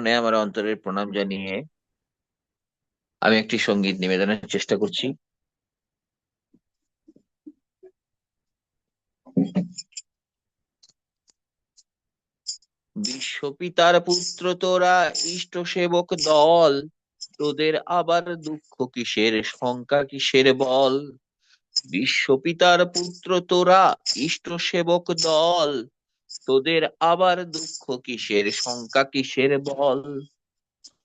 চরণে আমার অন্তরের প্রণাম জানিয়ে আমি একটি সংগীত নিবেদনের চেষ্টা করছি। বিশ্বপিতার পুত্র তোরা, ইষ্ট সেবক দল, তোদের আবার দুঃখ কিসের, শঙ্কা কিসের বল? বিশ্বপিতার পুত্র তোরা, ইষ্ট সেবক দল তোদের আবার দুঃখ কিসের? শঙ্কা কিসের বল?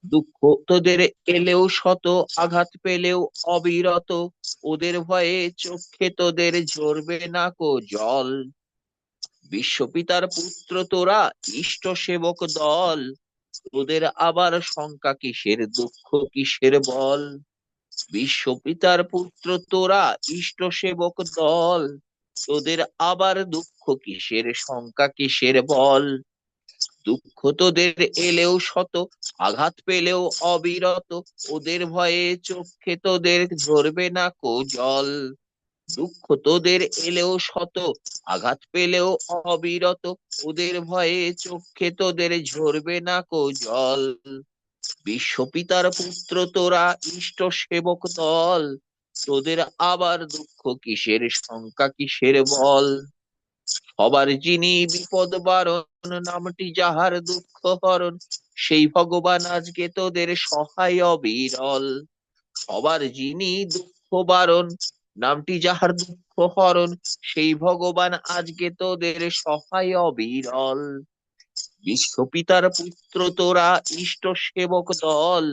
দুঃখ তোদের এলেও শত আঘাত পেলেও অবিরত। ওদের ভয়ে চোখে তোদের ঝরবে না কো জল। বিশ্বপিতার পুত্র তোরা, ইষ্ট সেবক দল। তোদের আবার শঙ্কা কিসের, দুঃখ কিসের বল? বিশ্বপিতার পুত্র তোরা, ইষ্ট সেবক দল। তোদের আবার দুঃখ কিসের? শঙ্কা কিসের বল? দুঃখ তোদের এলেও শত, আঘাত পেলেও অবিরত। ওদের ভয়ে চোখে তোদের ঝরবে না কো জল দুঃখ তোদের এলেও শত, আঘাত পেলেও অবিরত। ওদের ভয়ে চোখে তোদের ঝরবে না কো জল বিশ্বপিতার পুত্র তোরা, ইষ্ট সেবক দল। তোদের আবার দুঃখ কিসের? শঙ্কা কিসের বল? সবার যিনি বিপদ বারণ, নামটি যাহার দুঃখ হরণ, সেই ভগবান আজকে তোদের সহায় অবিরল। সবার যিনি দুঃখ বারণ, নামটি যাহার দুঃখ হরণ, সেই ভগবান আজকে তোদের সহায় অবিরল। বিশ্বপিতার পুত্র তোরা ইষ্ট সেবক দল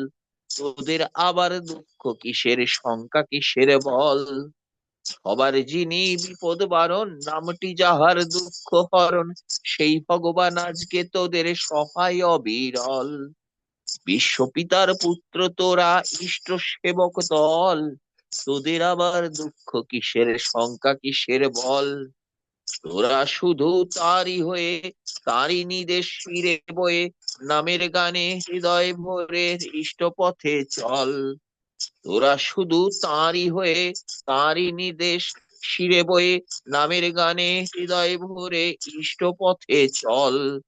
তোদের আবার দুঃখ কিসের, শঙ্কা কিসের বল? সবার যিনি বিপদ বারণ, নামটি যাহার দুঃখ হরণ, সেই ভগবান আজকে তোদের সহায় অবিরল। বিশ্বপিতার পুত্র তোরা ইষ্ট সেবক দল, তোদের আবার দুঃখ কিসের, শঙ্কা কিসের বল? তোরা শুধু তারই হয়ে, তারই নিদেশ ফিরে বয়ে নামের গানে হৃদয় ভরে ইষ্ট পথে চল। তোরা শুধু তাঁরই হয়ে, তাঁরই নির্দেশ শিরে বয়ে নামের গানে হৃদয় ভরে ইষ্ট পথে চল।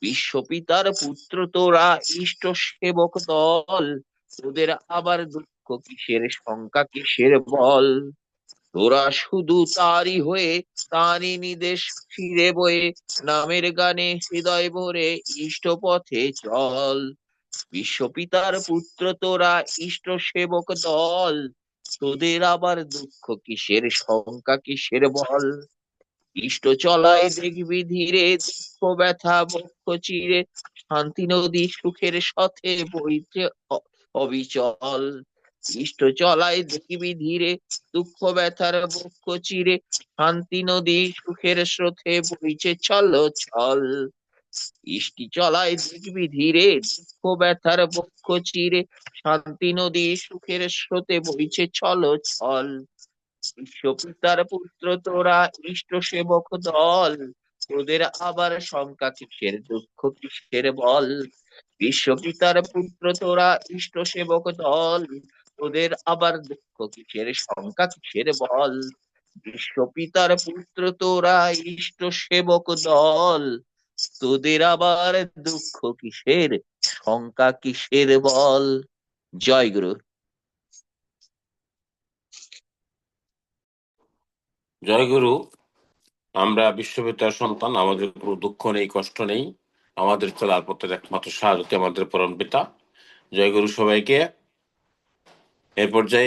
বিশ্বপিতার পুত্র তোরা ইষ্ট সেবক দল। তোদের আবার দুঃখ কিসের, শঙ্কা কিসের বল? তোরা শুধু তারই হয়ে তারই নিদেশ ফিরে বয়ে নামের গানে হৃদয় ভরে ইষ্ট পথে চল। বিশ্বপিতার পুত্র তোরা ইষ্ট সেবক দল, তোদের আবার দুঃখ কিসের, শঙ্কা কিসের বল? ইষ্ট চলায় দেখবি ধীরে, দুঃখ ব্যথা বক্ষ চিরে, শান্তি নদী সুখের সাথে বইতে অবিচল। ইষ্ট চলায় দেখবি ধীরে, দুঃখ ব্যথার বক্ষ চিরে, শান্তি নদী সুখের স্রোতে বইছে চল চল ইষ্টি চলায় দেখবি ধীরে, দুঃখ ব্যথার বক্ষ চিরে, শান্তি নদী সুখের স্রোতে বইছে চল চল বিশ্বপিতার পুত্র তোরা, ইষ্ট সেবক দল। তোদের আবার শঙ্কা কিসের, দুঃখ কিসের বল? বিশ্বপিতার পুত্র তোরা, ইষ্ট সেবক দল। তোদের আবার দুঃখ কিসের? শঙ্কা কিসের বল? বিশ্বপিতার পুত্র তোরা, ইষ্ট সেবক দল। তোদের আবার দুঃখ কিসের? শঙ্কা কিসের বল? জয় গুরু। জয়গুরু আমরা বিশ্ববিদ্যালয়ের সন্তান, আমাদের কোনো দুঃখ নেই, কষ্ট নেই। আমাদের চলার পথের একমাত্র সাহায্য আমাদের পরম পিতা জয়গুরু সবাইকে। É por já